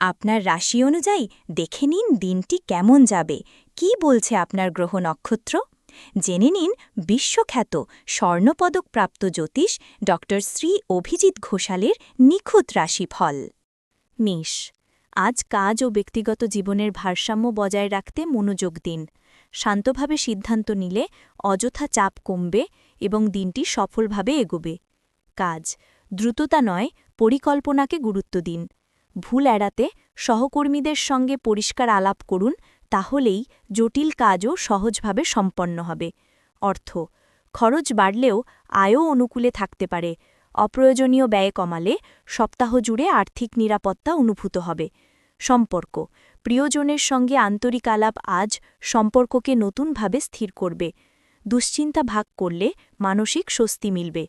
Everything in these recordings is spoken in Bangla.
আপনার রাশি অনুযায়ী দেখে নিন দিনটি কেমন যাবে। কি বলছে আপনার গ্রহ নক্ষত্র? জেনে নিন বিশ্বখ্যাত স্বর্ণপদকপ্রাপ্ত জ্যোতিষ ড শ্রী অভিজিৎ ঘোষালের নিখুঁত রাশিফল। মেষ। আজ কাজ ও ব্যক্তিগত জীবনের ভারসাম্য বজায় রাখতে মনোযোগ দিন। শান্তভাবে সিদ্ধান্ত নিলে অযথা চাপ কমবে এবং দিনটি সফলভাবে এগোবে। কাজ। দ্রুততা নয়, পরিকল্পনাকে গুরুত্ব দিন। ভুল এড়াতে সহকর্মীদের সঙ্গে পরিষ্কার আলাপ করুন, তাহলেই জটিল কাজও সহজভাবে সম্পন্ন হবে। অর্থ, খরচ বাড়লেও আয়ও অনুকূলে থাকতে পারে। অপ্রয়োজনীয় ব্যয় কমালে সপ্তাহ জুড়ে আর্থিক নিরাপত্তা অনুভূত হবে। সম্পর্ক, প্রিয়জনের সঙ্গে আন্তরিক আলাপ আজ সম্পর্ককে নতুনভাবে স্থির করবে। দুশ্চিন্তা ভাগ করলে মানসিক স্বস্তি মিলবে।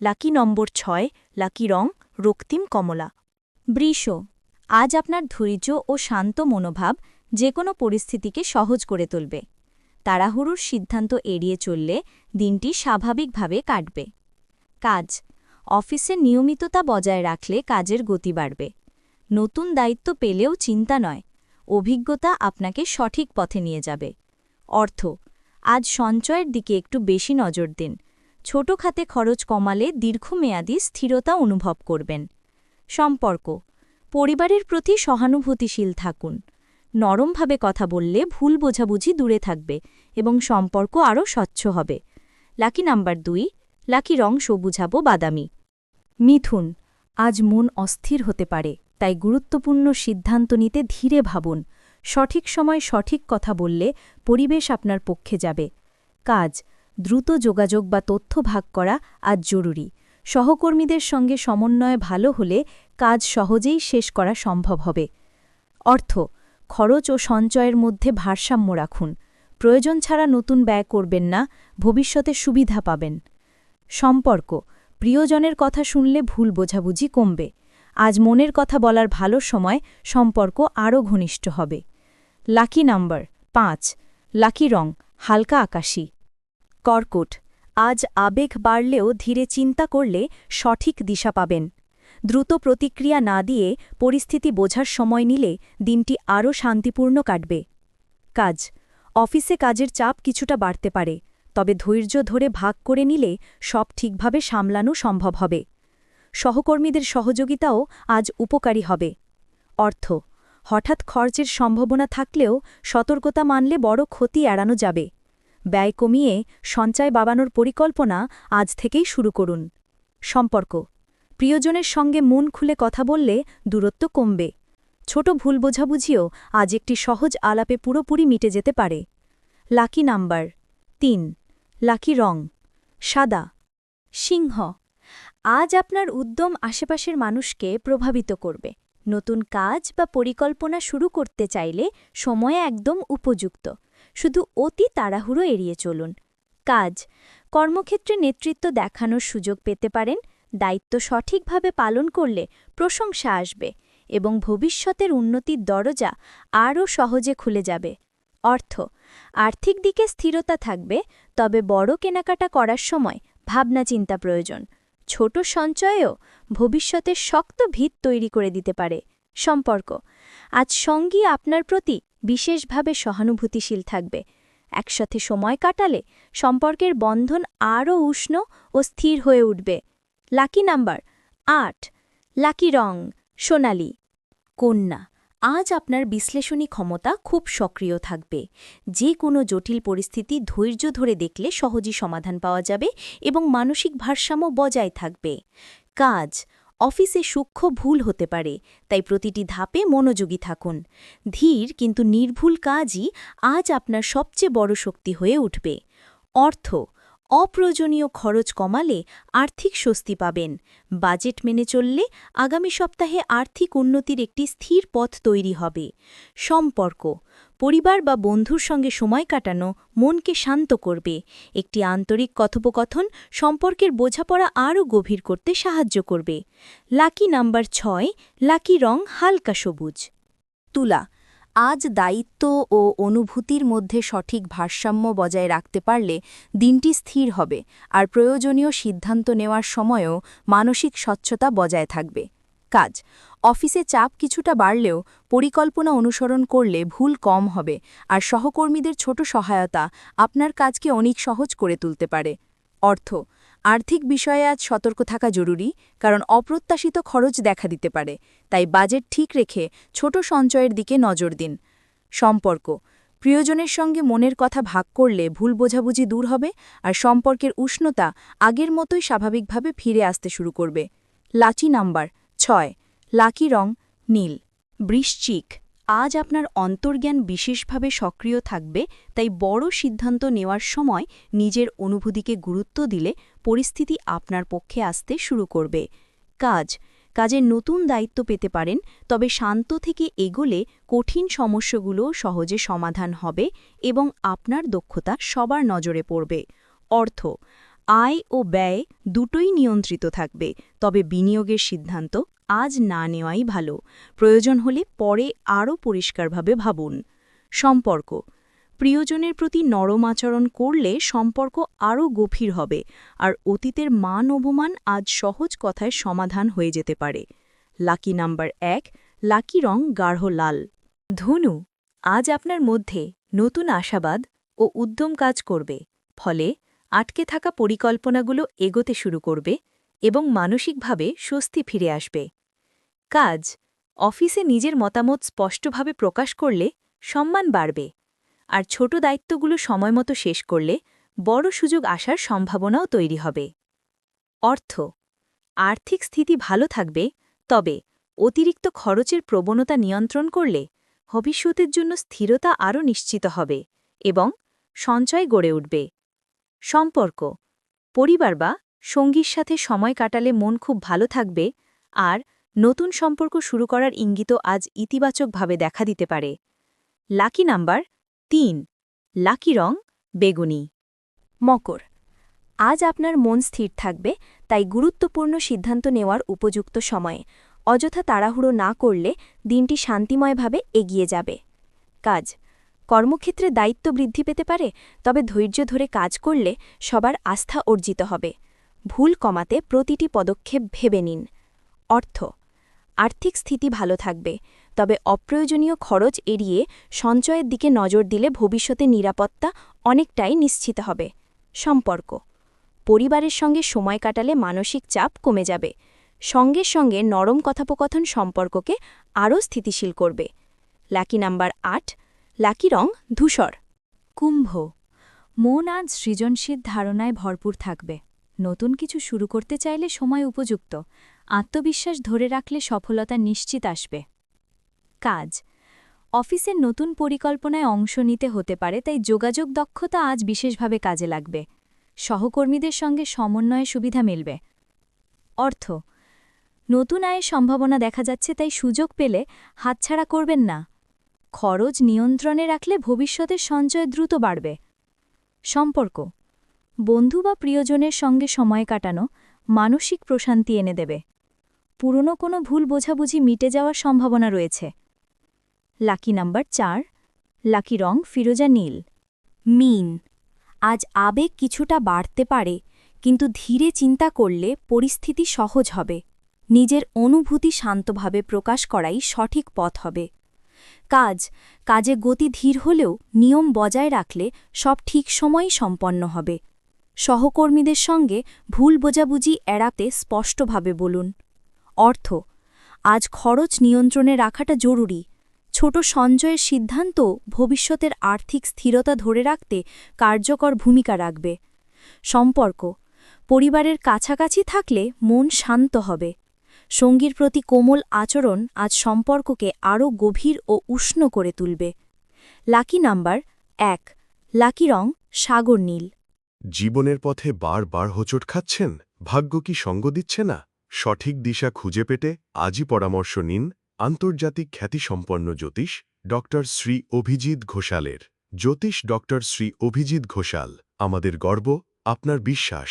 লাকি নম্বর ছয়, লাকি রং, রক্তিম কমলা। বৃষ, আজ আপনার ধৈর্য ও শান্ত মনোভাব যে কোনো পরিস্থিতিকে সহজ করে তুলবে। তাড়াহুড়ুর সিদ্ধান্ত এড়িয়ে চললে দিনটি স্বাভাবিকভাবে কাটবে। কাজ অফিসের নিয়মিততা বজায় রাখলে কাজের গতি বাড়বে। নতুন দায়িত্ব পেলেও চিন্তা নয়, অভিজ্ঞতা আপনাকে সঠিক পথে নিয়ে যাবে। অর্থ, আজ সঞ্চয়ের দিকে একটু বেশি নজর দিন। ছোট খাতে খরচ কমালে দীর্ঘমেয়াদী স্থিরতা অনুভব করবেন। সম্পর্ক। পরিবারের প্রতি সহানুভূতিশীল থাকুন। নরমভাবে কথা বললে ভুল বোঝাবুঝি দূরে থাকবে এবং সম্পর্ক আরও স্বচ্ছ হবে। লাকি নাম্বার দুই, লাকি রং সবুঝাব বাদামি। মিথুন, আজ মন অস্থির হতে পারে, তাই গুরুত্বপূর্ণ সিদ্ধান্ত নিতে ধীরে ভাবুন। সঠিক সময় সঠিক কথা বললে পরিবেশ আপনার পক্ষে যাবে। কাজ, দ্রুত যোগাযোগ বা তথ্য ভাগ করা আজ জরুরি। সহকর্মীদের সঙ্গে সমন্বয় ভালো হলে কাজ সহজেই শেষ করা সম্ভব হবে। অর্থ, খরচ ও সঞ্চয়ের মধ্যে ভারসাম্য রাখুন। প্রয়োজন ছাড়া নতুন ব্যয় করবেন না, ভবিষ্যতে সুবিধা পাবেন। সম্পর্ক, প্রিয়জনের কথা শুনলে ভুল বোঝাবুঝি কমবে। আজ মনের কথা বলার ভালো সময় সম্পর্ক আরও ঘনিষ্ঠ হবে। লাকি নাম্বার পাঁচ, লাকি রং, হালকা আকাশী। কর্কট আজ আবেগ বাড়লেও ধীরে চিন্তা করলে সঠিক দিশা পাবেন। দ্রুত প্রতিক্রিয়া না দিয়ে পরিস্থিতি বোঝার সময় নিলে দিনটি আরও শান্তিপূর্ণ কাটবে। কাজ। অফিসে কাজের চাপ কিছুটা বাড়তে পারে, তবে ধৈর্য ধরে ভাগ করে নিলে সব ঠিকভাবে সামলানো সম্ভব হবে। সহকর্মীদের সহযোগিতাও আজ উপকারী হবে। অর্থ। হঠাৎ খরচের সম্ভাবনা থাকলেও সতর্কতা মানলে বড় ক্ষতি এড়ানো যাবে। ব্যয় কমিয়ে সঞ্চয় বাবানোর পরিকল্পনা আজ থেকেই শুরু করুন। সম্পর্ক। প্রিয়জনের সঙ্গে মন খুলে কথা বললে দূরত্ব কমবে। ছোট ভুল বোঝাবুঝিও আজ একটি সহজ আলাপে পুরোপুরি মিটে যেতে পারে। লাকি নাম্বার তিন। লাকি রং সাদা। সিংহ। আজ আপনার উদ্যম আশেপাশের মানুষকে প্রভাবিত করবে। নতুন কাজ বা পরিকল্পনা শুরু করতে চাইলে সময় একদম উপযুক্ত। শুধু অতি তাড়াহুড়ো এড়িয়ে চলুন। কাজ। কর্মক্ষেত্রে নেতৃত্ব দেখানোর সুযোগ পেতে পারেন, দায়িত্ব সঠিকভাবে পালন করলে প্রশংসা আসবে এবং ভবিষ্যতের উন্নতির দরজা আরও সহজে খুলে যাবে। অর্থ। আর্থিক দিকে স্থিরতা থাকবে, তবে বড় কেনাকাটা করার সময় ভাবনা চিন্তা প্রয়োজন। ছোট সঞ্চয়েও ভবিষ্যতের শক্ত ভিত তৈরি করে দিতে পারে। সম্পর্ক। আজ সঙ্গী আপনার প্রতি বিশেষভাবে সহানুভূতিশীল থাকবে। একসাথে সময় কাটালে সম্পর্কের বন্ধন আরও উষ্ণ ও স্থির হয়ে উঠবে। লাকি নাম্বার আট, লাকি রং, সোনালি। কন্যা, আজ আপনার বিশ্লেষণী ক্ষমতা খুব সক্রিয় থাকবে। যে কোনো জটিল পরিস্থিতি ধৈর্য ধরে দেখলে সহজেই সমাধান পাওয়া যাবে এবং মানসিক ভারসাম্য বজায় থাকবে। কাজ অফিসে সূক্ষ্ম ভুল হতে পারে, তাই প্রতিটি ধাপে মনোযোগী থাকুন। ধীর কিন্তু নির্ভুল কাজই আজ আপনার সবচেয়ে বড় শক্তি হয়ে উঠবে। অর্থ অপ্রয়োজনীয় খরচ কমালে আর্থিক স্বস্তি পাবেন। বাজেট মেনে চললে আগামী সপ্তাহে আর্থিক উন্নতির একটি স্থির পথ তৈরি হবে। সম্পর্ক, পরিবার বা বন্ধুর সঙ্গে সময় কাটানো মনকে শান্ত করবে। একটি আন্তরিক কথোপকথন সম্পর্কের বোঝাপড়া আরও গভীর করতে সাহায্য করবে। লাকি নাম্বার ছয়, লাকি রং হালকা সবুজ। তুলা আজ দায়িত্ব ও অনুভূতির মধ্যে সঠিক ভারসাম্য বজায় রাখতে পারলে দিনটি স্থির হবে আর প্রয়োজনীয় সিদ্ধান্ত নেওয়ার সময়ও মানসিক স্বচ্ছতা বজায় থাকবে। কাজ অফিসে চাপ কিছুটা বাড়লেও পরিকল্পনা অনুসরণ করলে ভুল কম হবে আর সহকর্মীদের ছোট সহায়তা আপনার কাজকে অনেক সহজ করে তুলতে পারে। অর্থ আর্থিক বিষয়ে আজ সতর্ক থাকা জরুরি, কারণ অপ্রত্যাশিত খরচ দেখা দিতে পারে, তাই বাজেট ঠিক রেখে ছোট সঞ্চয়ের দিকে নজর দিন। সম্পর্ক, প্রিয়জনের সঙ্গে মনের কথা ভাগ করলে ভুল বোঝাবুঝি দূর হবে, আর সম্পর্কের উষ্ণতা আগের মতোই স্বাভাবিকভাবে ফিরে আসতে শুরু করবে। লাচি নাম্বার ছয়, লাকি রং, নীল। বৃশ্চিক। আজ আপনার অন্তর্জ্ঞান বিশেষভাবে সক্রিয় থাকবে, তাই বড় সিদ্ধান্ত নেওয়ার সময় নিজের অনুভূতিকে গুরুত্ব দিলে পরিস্থিতি আপনার পক্ষে আসতে শুরু করবে। কাজ। কাজের নতুন দায়িত্ব পেতে পারেন, তবে শান্ত থেকে এগোলে কঠিন সমস্যাগুলো সহজে সমাধান হবে এবং আপনার দক্ষতা সবার নজরে পড়বে। অর্থ। আয় ও ব্যয় দুটোই নিয়ন্ত্রিত থাকবে, তবে বিনিয়োগের সিদ্ধান্ত আজ না নেওয়াই ভালো। প্রয়োজন হলে পরে আরও পরিষ্কারভাবে ভাবুন। সম্পর্ক প্রিয়জনের প্রতি নরম আচরণ করলে সম্পর্ক আরও গভীর হবে, আর অতীতের মান অবমান আজ সহজ কথায় সমাধান হয়ে যেতে পারে। লাকি নাম্বার এক, লাকি রং গাঢ় লাল। ধনু, আজ আপনার মধ্যে নতুন আশাবাদ ও উদ্যম কাজ করবে, ফলে আটকে থাকা পরিকল্পনাগুলো এগোতে শুরু করবে এবং মানসিকভাবে স্বস্তি ফিরে আসবে। কাজ, অফিসে নিজের মতামত স্পষ্টভাবে প্রকাশ করলে সম্মান বাড়বে, আর ছোট দায়িত্বগুলো সময়মতো শেষ করলে বড় সুযোগ আসার সম্ভাবনাও তৈরি হবে। অর্থ, আর্থিক স্থিতি ভালো থাকবে, তবে অতিরিক্ত খরচের প্রবণতা নিয়ন্ত্রণ করলে ভবিষ্যতের জন্য স্থিরতা আরও নিশ্চিত হবে এবং সঞ্চয় গড়ে উঠবে। সম্পর্ক, পরিবার বা সঙ্গীর সাথে সময় কাটালে মন খুব ভালো থাকবে, আর নতুন সম্পর্ক শুরু করার ইঙ্গিত আজ ইতিবাচকভাবে দেখা দিতে পারে। লাকি নাম্বার তিন, লাকি রং, বেগুনি। মকর, আজ আপনার মন স্থির থাকবে, তাই গুরুত্বপূর্ণ সিদ্ধান্ত নেওয়ার উপযুক্ত সময়ে। অযথা তাড়াহুড়ো না করলে দিনটি শান্তিময়ভাবে এগিয়ে যাবে। কাজ কর্মক্ষেত্রে দায়িত্ব বৃদ্ধি পেতে পারে, তবে ধৈর্য ধরে কাজ করলে সবার আস্থা অর্জিত হবে। ভুল কমাতে প্রতিটি পদক্ষেপ ভেবে নিন। অর্থ আর্থিক স্থিতি ভালো থাকবে, তবে অপ্রয়োজনীয় খরচ এড়িয়ে সঞ্চয়ের দিকে নজর দিলে ভবিষ্যতে নিরাপত্তা অনেকটাই নিশ্চিত হবে। সম্পর্ক পরিবারের সঙ্গে সময় কাটালে মানসিক চাপ কমে যাবে। সঙ্গে সঙ্গে নরম কথোপকথন সম্পর্ককে আরও স্থিতিশীল করবে। লাকি নাম্বার আট লাকি রং ধূসর। কুম্ভ। মন আজ সৃজনশীল ধারণায় ভরপুর থাকবে। নতুন কিছু শুরু করতে চাইলে সময় উপযুক্ত। আত্মবিশ্বাস ধরে রাখলে সফলতা নিশ্চিত আসবে। কাজ। অফিসের নতুন পরিকল্পনায় অংশ নিতে হতে পারে, তাই যোগাযোগ দক্ষতা আজ বিশেষভাবে কাজে লাগবে। সহকর্মীদের সঙ্গে সমন্বয়ে সুবিধা মিলবে। অর্থ। নতুন আয়ের সম্ভাবনা দেখা যাচ্ছে, তাই সুযোগ পেলে হাতছাড়া করবেন না। খরচ নিয়ন্ত্রণে রাখলে ভবিষ্যতের সঞ্চয় দ্রুত বাড়বে। সম্পর্ক। বন্ধু বা প্রিয়জনের সঙ্গে সময় কাটানো মানসিক প্রশান্তি এনে দেবে। পুরনো কোনো ভুল বোঝাবুঝি মিটে যাওয়ার সম্ভাবনা রয়েছে। লাকি নাম্বার চার, লাকি রং ফিরোজা নীল। মিন। আজ আবেগ কিছুটা বাড়তে পারে, কিন্তু ধীরে চিন্তা করলে পরিস্থিতি সহজ হবে। নিজের অনুভূতি শান্তভাবে প্রকাশ করাই সঠিক পথ হবে। কাজ, কাজে গতি ধীর হলেও নিয়ম বজায় রাখলে সব ঠিক সময়ই সম্পন্ন হবে। সহকর্মীদের সঙ্গে ভুল বোঝাবুঝি এড়াতে স্পষ্টভাবে বলুন। অর্থ, আজ খরচ নিয়ন্ত্রণে রাখাটা জরুরি। ছোট সঞ্চয়ের সিদ্ধান্ত ভবিষ্যতের আর্থিক স্থিরতা ধরে রাখতে কার্যকর ভূমিকা রাখবে। সম্পর্ক, পরিবারের কাছাকাছি থাকলে মন শান্ত হবে। সঙ্গীর প্রতি কোমল আচরণ আজ সম্পর্ককে আরও গভীর ও উষ্ণ করে তুলবে। লাকি নাম্বার এক। লাকি রং সাগর নীল। জীবনের পথে বারবার হোঁচট খাচ্ছেন? ভাগ্য কি সঙ্গ দিচ্ছে না? সঠিক দিশা খুঁজে পেতে আজই পরামর্শ নিন আন্তর্জাতিক খ্যাতিসম্পন্ন জ্যোতিষ ড শ্রী অভিজিৎ ঘোষালের। জ্যোতিষ ড শ্রী অভিজিৎ ঘোষাল, আমাদের গর্ব, আপনার বিশ্বাস।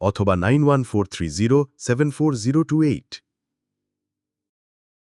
অথবা নাইন